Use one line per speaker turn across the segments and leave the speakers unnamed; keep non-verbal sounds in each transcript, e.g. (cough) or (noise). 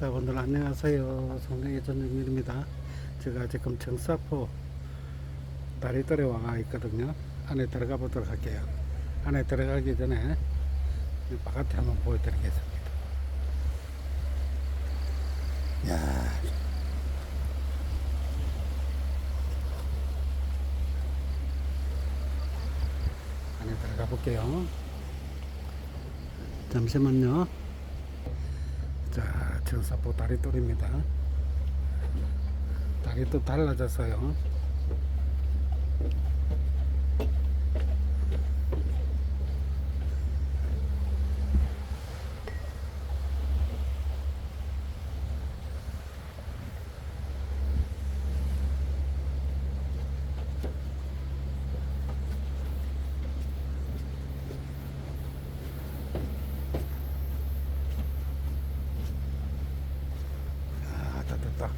자, 오늘 안녕하세요. 송정의 전영민입니다. 제가 지금 정사포 다리돌에 와 있거든요. 안에 들어가 보도록 할게요. 안에 들어가기 전에 바깥에 한번 보여드리겠습니다. 야 안에 들어가 볼게요. 잠시만요. 자, 정사포 다리돌입니다. 다리 또 달라졌어요. 아, 다 됐다.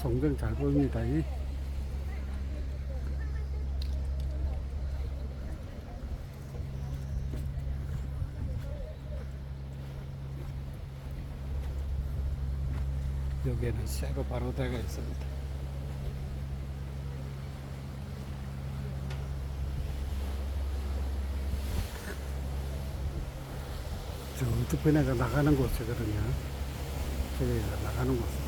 송정 잘 보입니다. 이. 여기에는 새로 바로 되어 있습니다. 저 우뚝배내가 나가는 곳이거든요. 저기가 나가는 곳.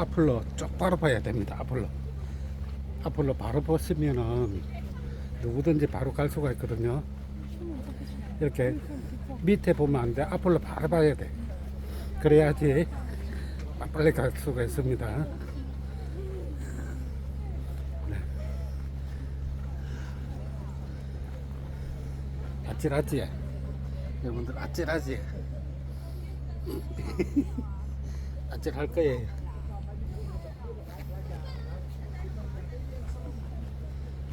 앞으로 똑바로 봐야 됩니다. 앞으로 앞으로 바로 보시면은 누구든지 바로 갈 수가 있거든요. 이렇게 밑에 보면 안 돼. 앞으로 바로 봐야 돼. 그래야지 빨리 갈 수가 있습니다. 네. 아찔하지? 여러분들 아찔하지? (laughs) 아찔할 거예요.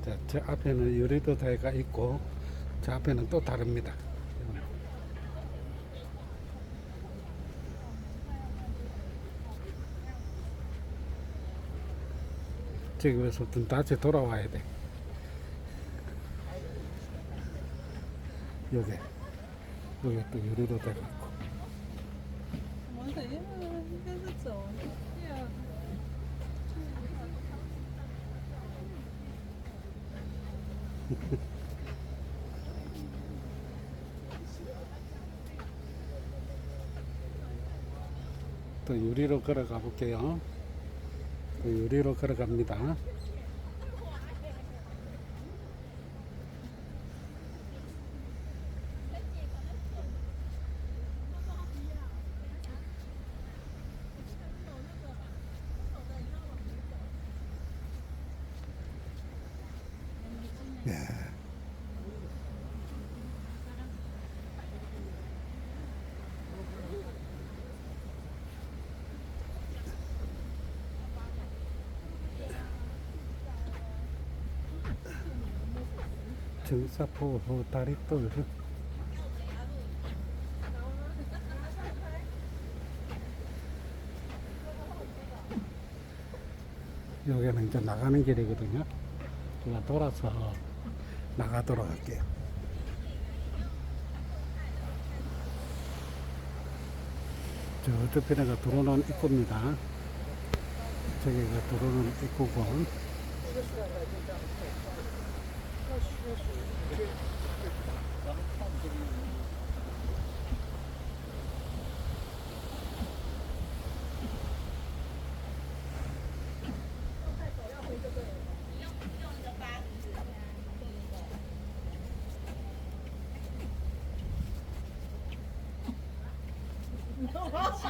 이제 저 앞에는 유리도 대가 있고 저 앞에는 또 다릅니다. 지금에서부터 다시 돌아와야 돼. 여기 여기 또 유리도다이가 있고.
뭔가 이런 생각했죠.
또 유리로 걸어가 볼게요. 또 유리로 걸어갑니다. 네. 정사포 다리돌 여기는 이제 나가는 길이거든요. 제가 돌아서 나가도록 할게요. 저쪽편에가 들어오는 입구입니다. 저기가 들어오는 입구고.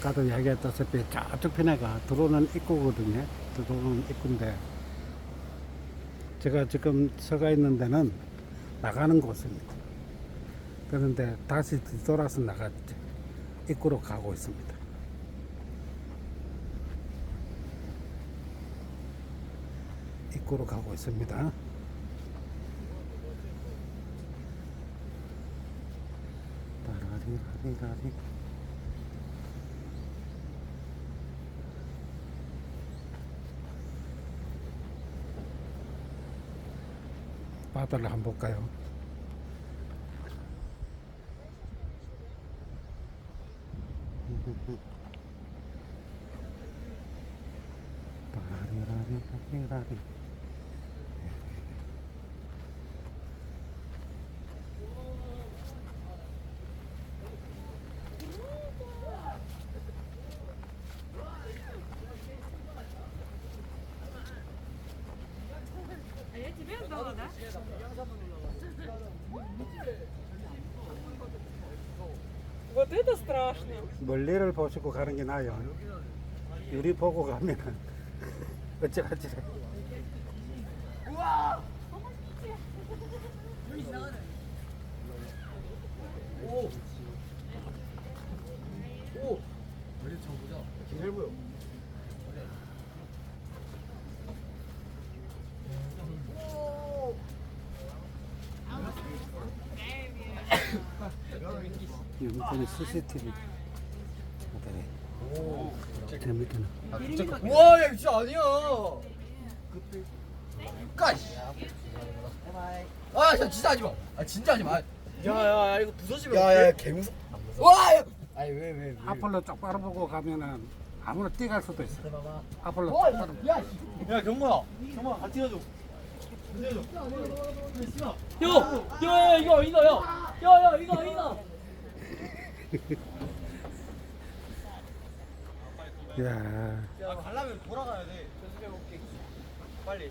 아까도 이야기했다시피 저쪽 편에가 들어오는 입구거든요. 들어오는 입구인데 제가 지금 서가 있는 데는 나가는 곳입니다. 그런데 다시 뒤돌아서 나갔죠. 입구로 가고 있습니다. 입구로 가고 있습니다. 따라리 라리 라리. 바다를 한번 볼까요? 라리라리 라리.
Вот это страшно.
멀리를 보시고 가는 게 나아요. 유리 보고 가면 (laughs) 어쩌라지. 여기는 CCTV. 네. 재밌구나.
우와 야 진짜 아니야 까시 아 진짜 진짜 하지 마 아 진짜 하지 마 야 야 야 이거 부서지면 야 야 개 무서 와 야. 아니 왜 왜 왜, 왜.
앞으로 똑바로 보고 가면은 아무나 뛰갈 수도 있어. 앞으로
어,
똑바로.
야, 야, 야 경모야 경모야 같이 가줘
요! 야, 야, 이거, 이거, 야! 야, 야, 이거, 이거!
야,
야 가려면 돌아가야 돼 연습해 볼게 빨리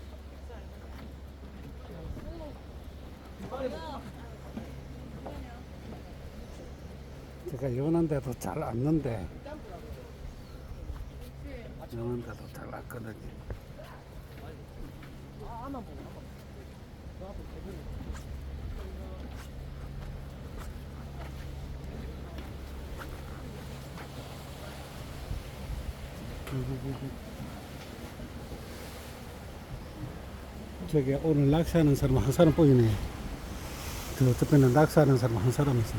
제가 여는데도 잘 왔는데. 여는데도 잘 왔거든요. 저기 오늘 낚시하는 사람 한 사람 보이네. 저 저편에 낚시하는 사람 한 사람 있어.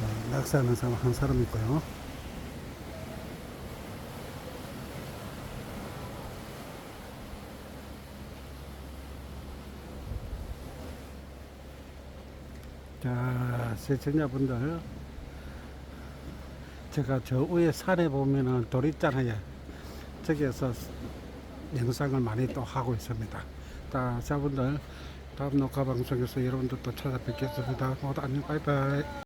네, 낚시하는 사람 한 사람 있고요. 자, 시청자분들, 제가 저 위에 산에 보면은 돌 있잖아요. 저기에서 영상을 많이 또 하고 있습니다. 자, 자분들 다음 녹화 방송에서 여러분들 또 찾아뵙겠습니다. 모두 안녕, 바이바이.